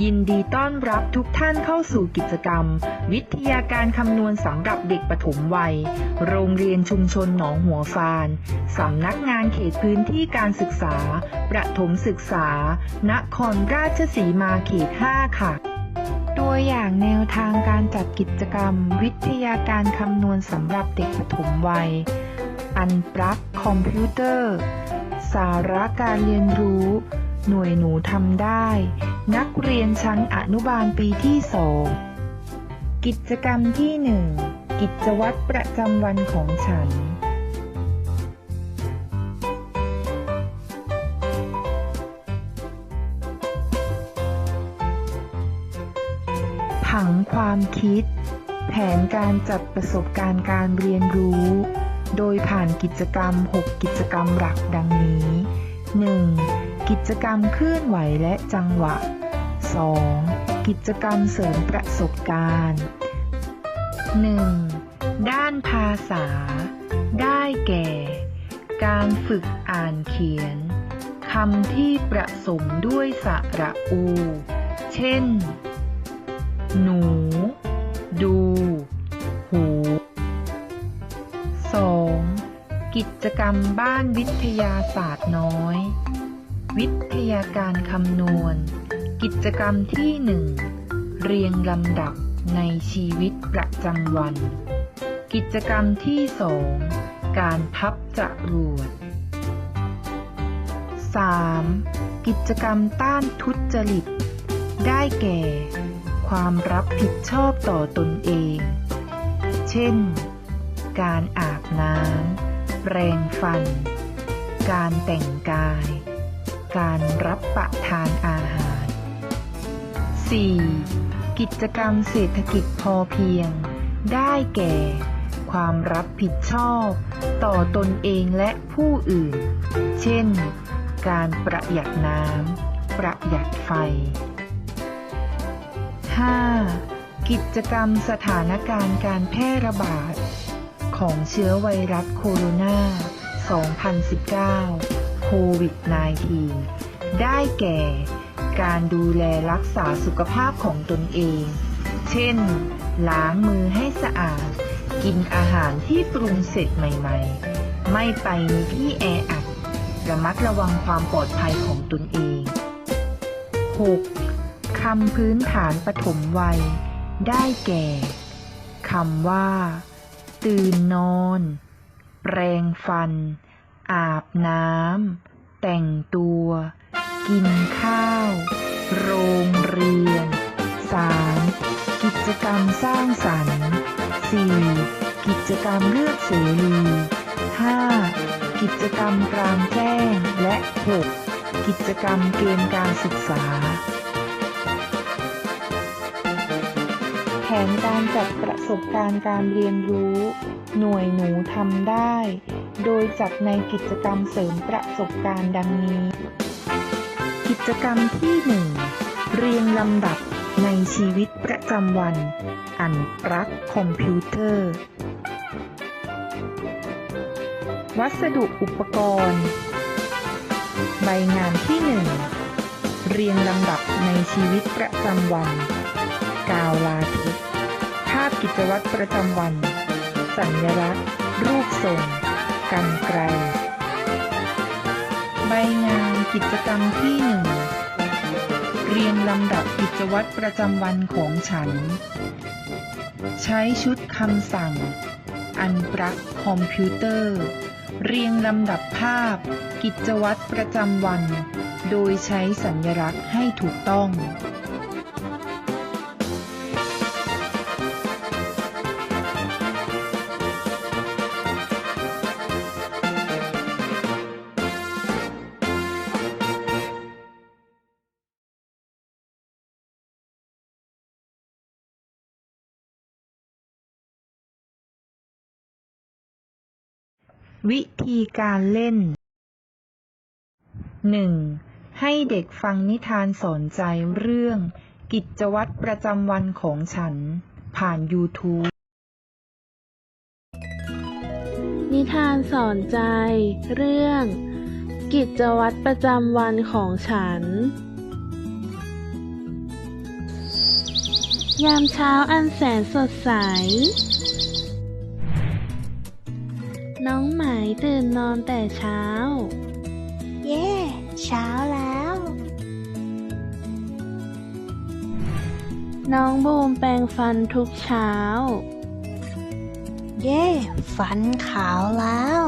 ยินดีต้อนรับทุกท่านเข้าสู่กิจกรรม วิทยาการคำนวณสำหรับเด็กปฐมวัย โรงเรียนชุมชนหนองหัวฟานสำนักงานเขตพื้นที่การศึกษา ประถมศึกษา นครราชสีมาเขต 5 ค่ะ ตัวอย่างแนวทางการจัดกิจกรรม วิทยาการคำนวณสำหรับเด็กปฐมวัย อันปลักคอมพิวเตอร์ สาระการเรียนรู้ หน่วยหนูทำได้ นักเรียนชั้นอนุบาลปีที่สองกิจกรรมที่หนึ่งกิจวัตรประจำวันของฉัน ผังความคิด แผนการจัดประสบการณ์การเรียนรู้ โดยผ่านกิจกรรม 6 กิจกรรมหลักดังนี้ 1. กิจกรรมเคลื่อนไหวและจังหวะ 2. กิจกรรมเสริมประสบการณ์ 1. ด้านภาษา ได้แก่ การฝึกอ่านเขียนคำที่ประสมด้วยสระอู เช่น หนู ดู หู 2. กิจกรรมบ้านวิทยาศาสตร์น้อย วิทยาการคำนวณ กิจกรรมที่หนึ่งเรียงลำดับในชีวิตประจำวัน กิจกรรมที่สองการพับจรวด 3. กิจกรรมต้านทุจริต ได้แก่ ความรับผิดชอบต่อตนเอง เช่น การอาบน้ำ แปรงฟัน การแต่งกาย การรับประทานอาหาร 4. กิจกรรมเศรษฐกิจพอเพียง ได้แก่ ความรับผิดชอบ ต่อตนเองและผู้อื่น เช่น การประหยัดน้ำ ประหยัดไฟ 5. กิจกรรมสถานการณ์การแพร่ระบาด ของเชื้อไวรัสโคโรนา 2019 โควิด -19 ได้แก่ การดูแลรักษาสุขภาพของตนเอง เช่น ล้างมือให้สะอาด กินอาหารที่ปรุงเสร็จใหม่ๆ ไม่ไปในที่แออัด ระมัดระวังความปลอดภัยของตนเอง 6. คำพื้นฐานปฐมวัย ได้แก่คำว่า ตื่นนอน แปรงฟัน อาบน้ำ แต่งตัว กินข้าว โรงเรียน 3. กิจกรรมสร้างสรรค์ 4. กิจกรรมเลือกเสรี 5. กิจกรรมกลางแจ้งและ 6. กิจกรรมเกณฑ์การศึกษา นการจัดประสบการณ์การเรียนรู้ หน่วยหนูทำได้ โดยจัดในกิจกรรมเสริมประสบการณ์ดังนี้ กิจกรรมที่ 1 เรียงลำดับในชีวิตประจำวัน อันปลักคอมพิวเตอร์ วัสดุอุปกรณ์ ใบงานที่ 1 เรียงลำดับในชีวิตประจำวัน กาวลาเทิกภาพกิจวัตรประจำวัน สัญลักษณ์ รูปทรงกันไกล ใบงานกิจกรรมที่หนึ่งเรียงลำดับกิจวัตรประจำวันของฉัน ใช้ชุดคำสั่ง อันปลักคอมพิวเตอร์ เรียงลำดับภาพ กิจวัตรประจำวัน โดยใช้สัญลักษณ์ให้ถูกต้อง วิธีการเล่น 1. ให้เด็กฟังนิทานสอนใจเรื่อง กิจวัตรประจำวันของฉัน ผ่าน YouTube นิทานสอนใจ เรื่อง กิจวัตรประจำวันของฉัน ยามเช้าอันแสนสดใส น้องไหมตื่นนอนแต่เช้า เย่เช้าแล้ว น้องบูมแปรงฟันทุกเช้า เย่ฟันขาวแล้ว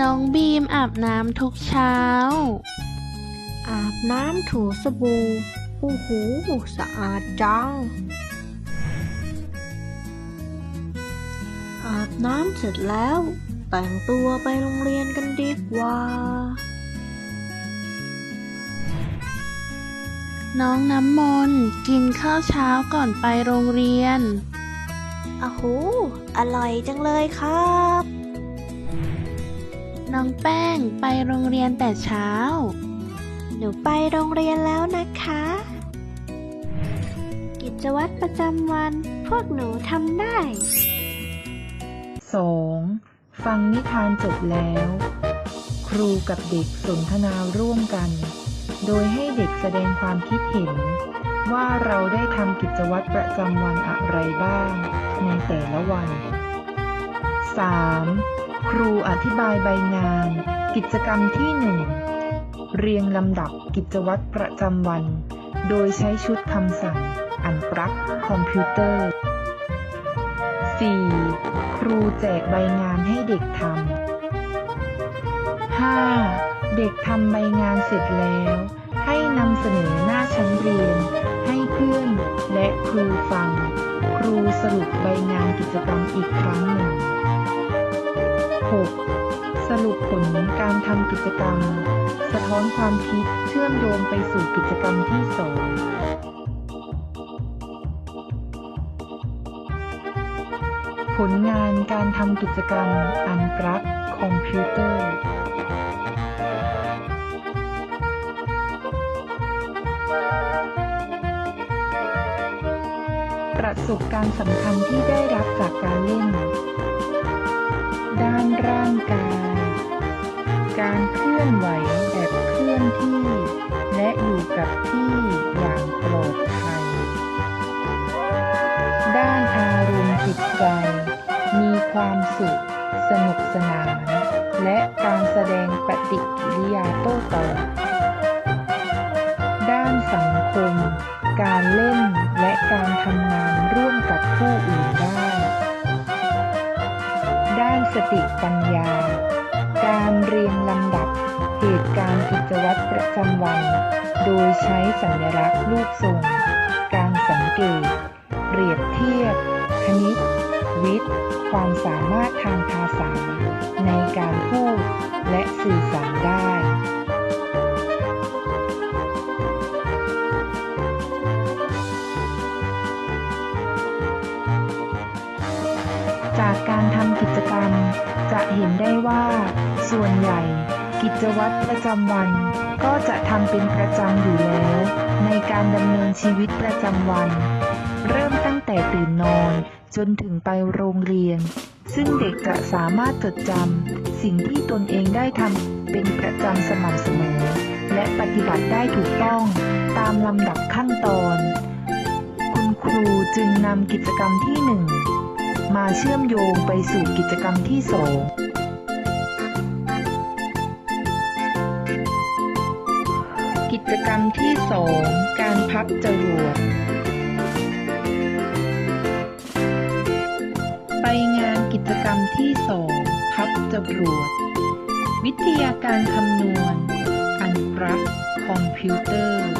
น้องบีมอาบน้ำทุกเช้า อาบน้ำถูสบู่โอ้โหสะอาดจัง อาบน้ำเสร็จแล้ว แต่งตัวไปโรงเรียนกันดีกว่า น้องน้ำมนต์กินข้าวเช้าก่อนไปโรงเรียนอ้โหอร่อยจังเลยครับ น้องแป้งไปโรงเรียนแต่เช้า หนูไปโรงเรียนแล้วนะคะ กิจวัตรประจำวันพวกหนูทำได้ 2. ฟังนิทานจบแล้ว ครูกับเด็กสนทนาร่วมกัน โดยให้เด็กแสดงความคิดเห็น ว่าเราได้ทำกิจวัตรประจำวันอะไรบ้าง ในแต่ละวัน 3. ครูอธิบายใบงาน กิจกรรมที่ 1 เรียงลำดับกิจวัตรประจำวัน โดยใช้ชุดคำสั่ง อันปลักคอมพิวเตอร์ 4. ครูแจกใบงานให้เด็กทำ 5. เด็กทำใบงานเสร็จแล้ว ให้นำเสนอหน้าชั้นเรียน ให้เพื่อนและครูฟัง ครูสรุปใบงานกิจกรรมอีกครั้งหนึ่ง 6. สรุปผลการทำกิจกรรม สะท้อนความคิดเชื่อมโยงไปสู่กิจกรรมที่สอง ผลงานการทำกิจกรรมอันปลักคอมพิวเตอร์ประสบการณ์สำคัญที่ได้รับจากการเล่น ด้านร่างกาย การเคลื่อนไหวแบบเคลื่อนที่ และอยู่กับที่อย่างปลอดภัย ใจมีความสุข สนุกสนาน และการแสดงปฏิกิริยาโต้ตอบด้านสังคม การเล่นและการทำงานร่วมกับผู้อื่นได้ ด้านสติปัญญา การเรียงลำดับเหตุการณ์กิจวัตรประจำวัน โดยใช้สัญลักษณ์รูปทรง การสังเกต เปรียบเทียบ คณิต วิทย์ความสามารถทางภาษา ในการพูดและสื่อสารได้ จากการทำกิจกรรม จะเห็นได้ว่า ส่วนใหญ่ กิจวัตรประจำวัน ก็จะทำเป็นประจำอยู่แล้ว ในการดำเนินชีวิตประจำวัน เริ่มตั้งแต่ตื่นนอน จนถึงไปโรงเรียน ซึ่งเด็กจะสามารถจดจำสิ่งที่ตนเองได้ทำเป็นประจำสม่ำเสมอ และปฏิบัติได้ถูกต้องตามลำดับขั้นตอน คุณครูจึงนำกิจกรรมที่หนึ่งมาเชื่อมโยงไปสู่กิจกรรมที่สองกิจกรรมที่สองการพับจรวด ที่สองพับจรวด วิทยาการคำนวณ อันปรักคอมพิวเตอร์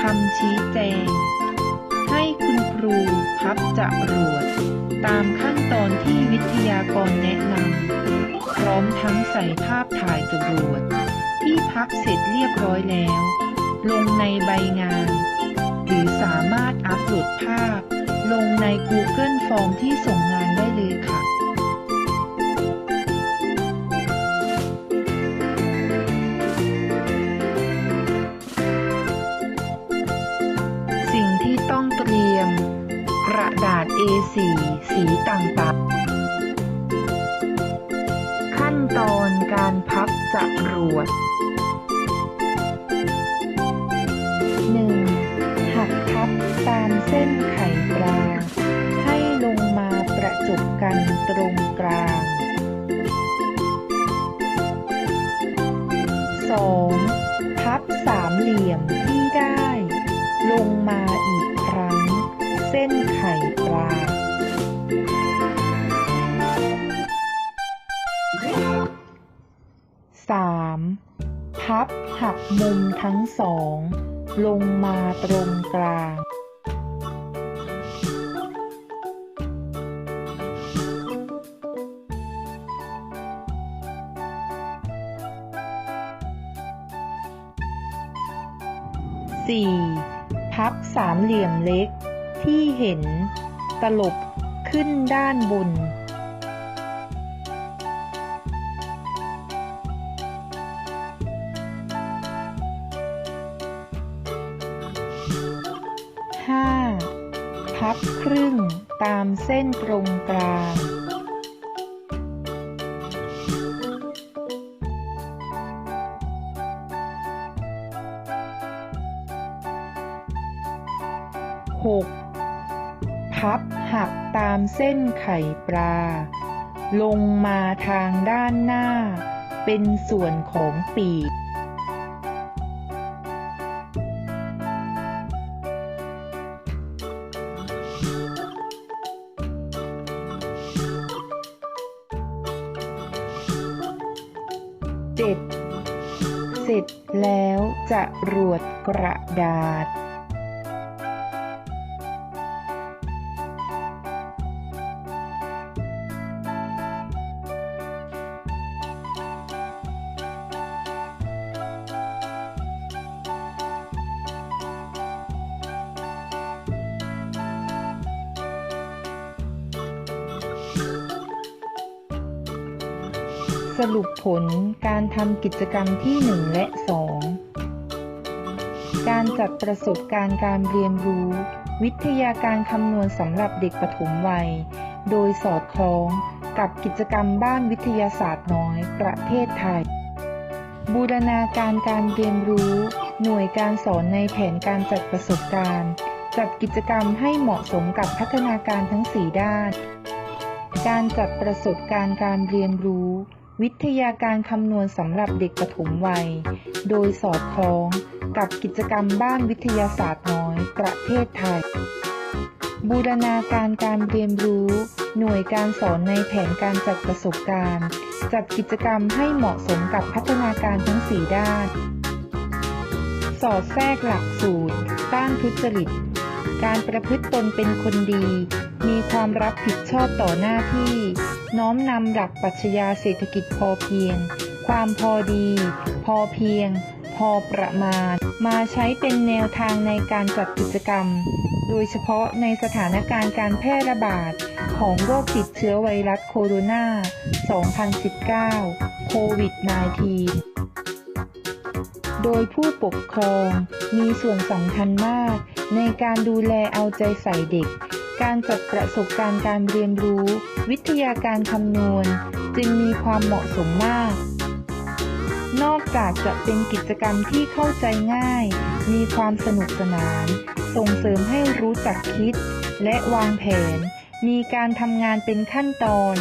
คำชี้แจง ให้คุณครูพับจรวด ตามขั้นตอนที่วิทยากรแนะนำพร้อมทั้งใส่ภาพถ่ายจรวด ที่พับเสร็จเรียบร้อยแล้ว ลงในใบงาน หรือสามารถอัปโหลดภาพ ลงใน Google Form ที่ส่งงานีต่างๆ ขั้นตอนการพับจรวด 1. หักพับตามเส้นไข่ปลา ให้ลงมาประจบกันตรงกลาง 2. พับสามเหลี่ยมที่ได้ ลงมาอีก บหักมุมทั้งสอง ลงมาตรงกลาง 4. พับสามเหลี่ยมเล็กที่เห็นตลบขึ้นด้านบน พับครึ่งตามเส้นตรงกลาง 6. พับหักตามเส้นไข่ปลา ลงมาทางด้านหน้า เป็นส่วนของปีก 7. เสร็จแล้วจะรวดกระดาษ สรุปผลการทำกิจกรรมที่ 1 และ 2 การจัดประสบการณ์การเรียนรู้ วิทยาการคำนวณสำหรับเด็กปฐมวัย โดยสอดคล้องกับกิจกรรมบ้านวิทยาศาสตร์น้อยประเทศไทย บูรณาการการเรียนรู้ หน่วยการสอนในแผนการจัดประสบการณ์ จัดกิจกรรมให้เหมาะสมกับพัฒนาการทั้ง 4 ด้าน การจัดประสบการณ์การเรียนรู้ วิทยาการคำนวณสำหรับเด็กปฐมวัย โดยสอดคล้องกับกิจกรรมบ้านวิทยาศาสตร์น้อยประเทศไทย บูรณาการการเรียนรู้ หน่วยการสอนในแผนการจัดประสบการณ์ จัดกิจกรรมให้เหมาะสมกับพัฒนาการทั้ง 4 ด้าน สอดแทรกหลักสูตร ต้านทุจริต การประพฤติตนเป็นคนดี มีความรับผิดชอบต่อหน้าที่ น้อมนำหลักปรัชญาเศรษฐกิจพอเพียง ความพอดี พอเพียง พอประมาณ มาใช้เป็นแนวทางในการจัดกิจกรรม โดยเฉพาะในสถานการณ์การแพร่ระบาด ของโรคติดเชื้อไวรัสโคโรนา 2019 โควิด -19 โดยผู้ปกครองมีส่วนสำคัญมากในการดูแลเอาใจใส่เด็ก การจัดประสบการณ์การเรียนรู้ วิทยาการคำนวณ จึงมีความเหมาะสมมาก นอกจากจะเป็นกิจกรรมที่เข้าใจง่าย มีความสนุกสนาน ส่งเสริมให้รู้จักคิด และวางแผน มีการทำงานเป็นขั้นตอน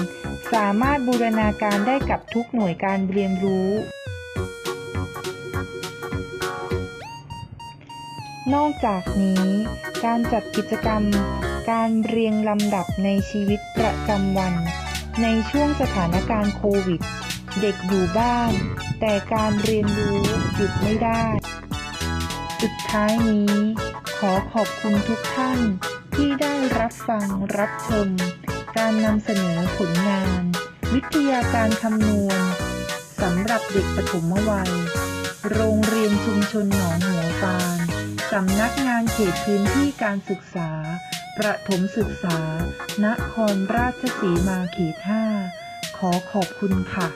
สามารถบูรณาการได้กับทุกหน่วยการเรียนรู้นอกจากนี้ การจัดกิจกรรม การเรียงลำดับในชีวิตประจำวัน ในช่วงสถานการณ์โควิด เด็กอยู่บ้าน แต่การเรียนรู้หยุดไม่ได้ สุดท้ายนี้ ขอขอบคุณทุกท่านที่ได้รับฟังรับชม การนำเสนอผลงาน วิทยาการคำนวณสำหรับเด็กปฐมวัย โรงเรียนชุมชนหนองหัวฟานสำนักงานเขตพื้นที่การศึกษา ประถมศึกษา นครราชสีมาเขต5ขอขอบคุณค่ะ